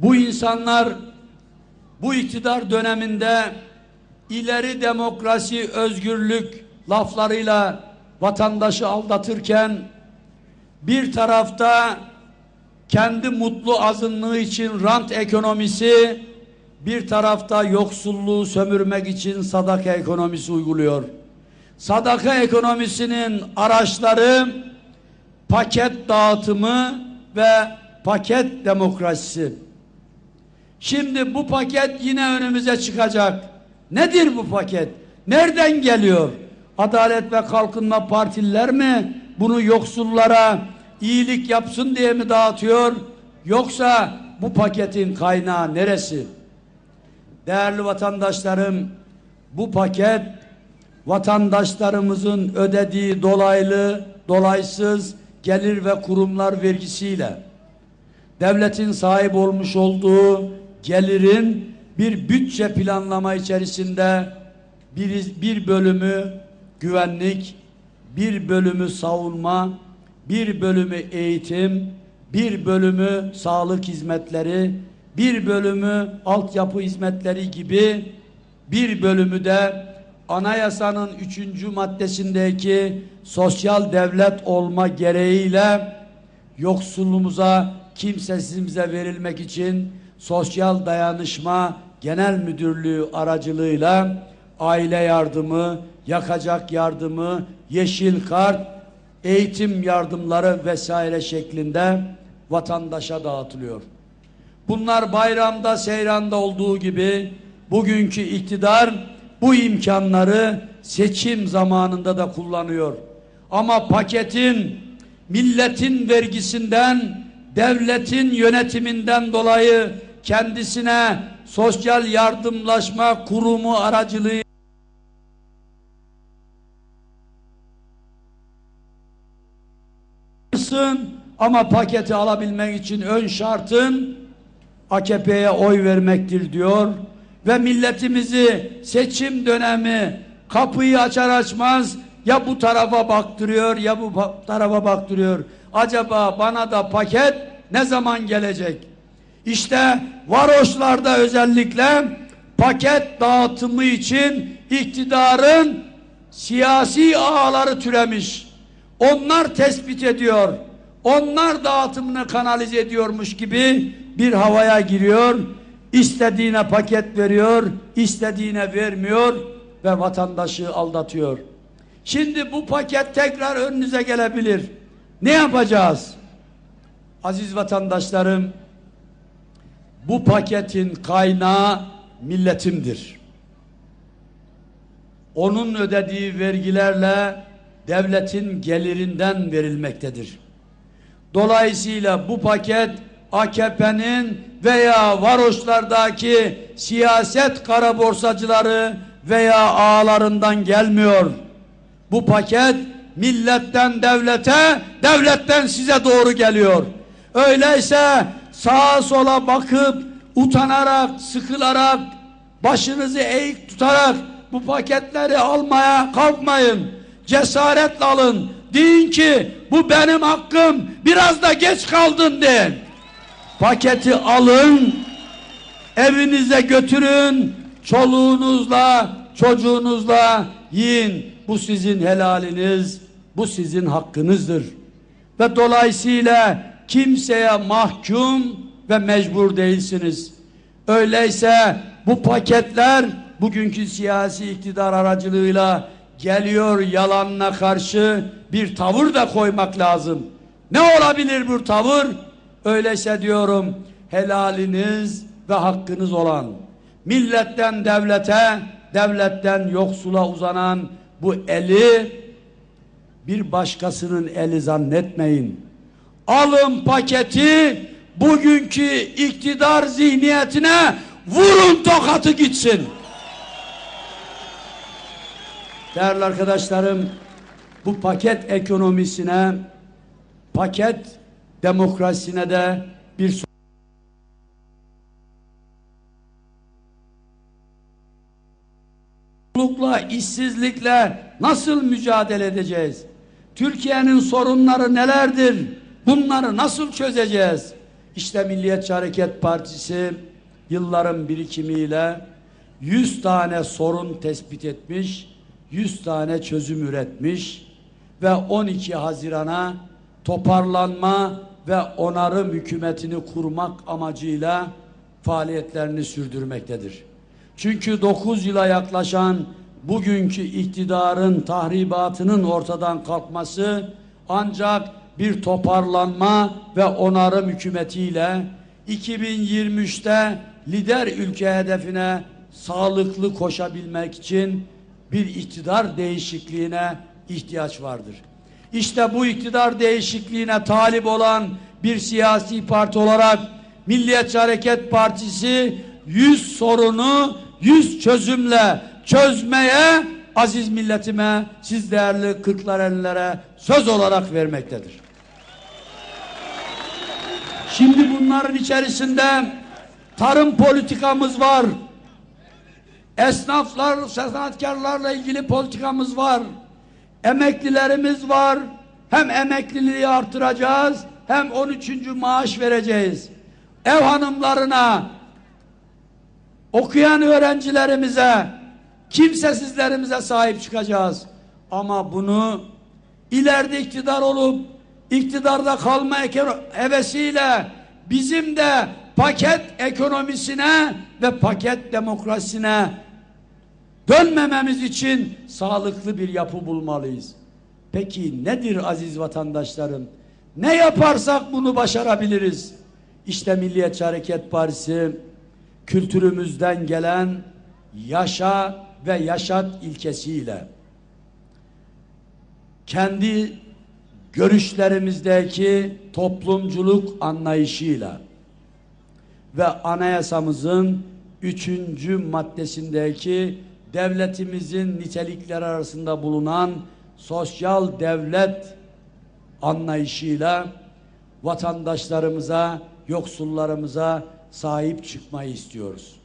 Bu insanlar bu iktidar döneminde ileri demokrasi, özgürlük laflarıyla vatandaşı aldatırken bir tarafta kendi mutlu azınlığı için rant ekonomisi, bir tarafta yoksulluğu sömürmek için sadaka ekonomisi uyguluyor. Sadaka ekonomisinin araçları paket dağıtımı ve paket demokrasisi. Şimdi bu paket yine önümüze çıkacak. Nedir bu paket? Nereden geliyor? Adalet ve Kalkınma Partililer mi bunu yoksullara iyilik yapsın diye mi dağıtıyor? Yoksa bu paketin kaynağı neresi? Değerli vatandaşlarım, bu paket vatandaşlarımızın ödediği dolaylı, dolaysız gelir ve kurumlar vergisiyle devletin sahip olmuş olduğu gelirin bir bütçe planlama içerisinde bir, bir bölümü güvenlik, bir bölümü savunma, bir bölümü eğitim, bir bölümü sağlık hizmetleri, bir bölümü altyapı hizmetleri gibi bir bölümü de anayasanın üçüncü maddesindeki sosyal devlet olma gereğiyle yoksulluğumuza, kimsesizimize verilmek için Sosyal Dayanışma Genel Müdürlüğü aracılığıyla aile yardımı, yakacak yardımı, yeşil kart, eğitim yardımları vesaire şeklinde vatandaşa dağıtılıyor. Bunlar bayramda, seyranda olduğu gibi bugünkü iktidar bu imkanları seçim zamanında da kullanıyor. Ama paketin milletin vergisinden, devletin yönetiminden dolayı kendisine sosyal yardımlaşma kurumu aracılığı ama paketi alabilmek için ön şartın AKP'ye oy vermektir diyor ve milletimizi seçim dönemi kapıyı açar açmaz ya bu tarafa baktırıyor ya bu tarafa baktırıyor. Acaba bana da paket ne zaman gelecek? İşte varoşlarda özellikle paket dağıtımı için iktidarın siyasi ağları türemiş. Onlar tespit ediyor. Onlar dağıtımını kanalize ediyormuş gibi bir havaya giriyor. İstediğine paket veriyor, istediğine vermiyor ve vatandaşı aldatıyor. Şimdi bu paket tekrar önünüze gelebilir. Ne yapacağız? Aziz vatandaşlarım, bu paketin kaynağı milletimdir. Onun ödediği vergilerle devletin gelirinden verilmektedir. Dolayısıyla bu paket AKP'nin veya varoşlardaki siyaset kara borsacıları veya ağlarından gelmiyor. Bu paket milletten devlete, devletten size doğru geliyor. Öyleyse sağa sola bakıp utanarak, sıkılarak, başınızı eğik tutarak bu paketleri almaya kalkmayın. Cesaretle alın. Deyin ki bu benim hakkım. Biraz da geç kaldın deyin. Paketi alın. Evinize götürün. Çoluğunuzla, çocuğunuzla yiyin. Bu sizin helaliniz. Bu sizin hakkınızdır. Ve dolayısıyla kimseye mahkum ve mecbur değilsiniz. Öyleyse bu paketler bugünkü siyasi iktidar aracılığıyla geliyor yalanına karşı bir tavır da koymak lazım. Ne olabilir bu tavır? Öyleyse diyorum helaliniz ve hakkınız olan milletten devlete, devletten yoksula uzanan bu eli bir başkasının eli zannetmeyin. Alın paketi bugünkü iktidar zihniyetine vurun tokatı gitsin. Değerli arkadaşlarım bu paket ekonomisine paket demokrasisine de bir işsizlikle nasıl mücadele edeceğiz? Türkiye'nin sorunları nelerdir? Bunları nasıl çözeceğiz? İşte Milliyetçi Hareket Partisi yılların birikimiyle 100 tane sorun tespit etmiş, 100 tane çözüm üretmiş ve 12 Haziran'a toparlanma ve onarım hükümetini kurmak amacıyla faaliyetlerini sürdürmektedir. Çünkü 9 yıla yaklaşan bugünkü iktidarın tahribatının ortadan kalkması ancak bir toparlanma ve onarım hükümetiyle 2023'te lider ülke hedefine sağlıklı koşabilmek için bir iktidar değişikliğine ihtiyaç vardır. İşte bu iktidar değişikliğine talip olan bir siyasi parti olarak Milliyetçi Hareket Partisi 100 sorunu 100 çözümle çözmeye aziz milletime siz değerli Kırklareli'lere söz olarak vermektedir. Şimdi bunların içerisinde tarım politikamız var. Esnaflar, sanatkarlarla ilgili politikamız var. Emeklilerimiz var. Hem emekliliği artıracağız hem 13. maaş vereceğiz. Ev hanımlarına, okuyan öğrencilerimize, kimsesizlerimize sahip çıkacağız. Ama bunu ileride iktidar olup iktidarda kalma hevesiyle bizim de paket ekonomisine ve paket demokrasisine dönmememiz için sağlıklı bir yapı bulmalıyız. Peki nedir aziz vatandaşlarım? Ne yaparsak bunu başarabiliriz. İşte Milliyetçi Hareket Partisi kültürümüzden gelen yaşa ve yaşat ilkesiyle kendi görüşlerimizdeki toplumculuk anlayışıyla ve anayasamızın üçüncü maddesindeki devletimizin nitelikleri arasında bulunan sosyal devlet anlayışıyla vatandaşlarımıza, yoksullarımıza sahip çıkmayı istiyoruz.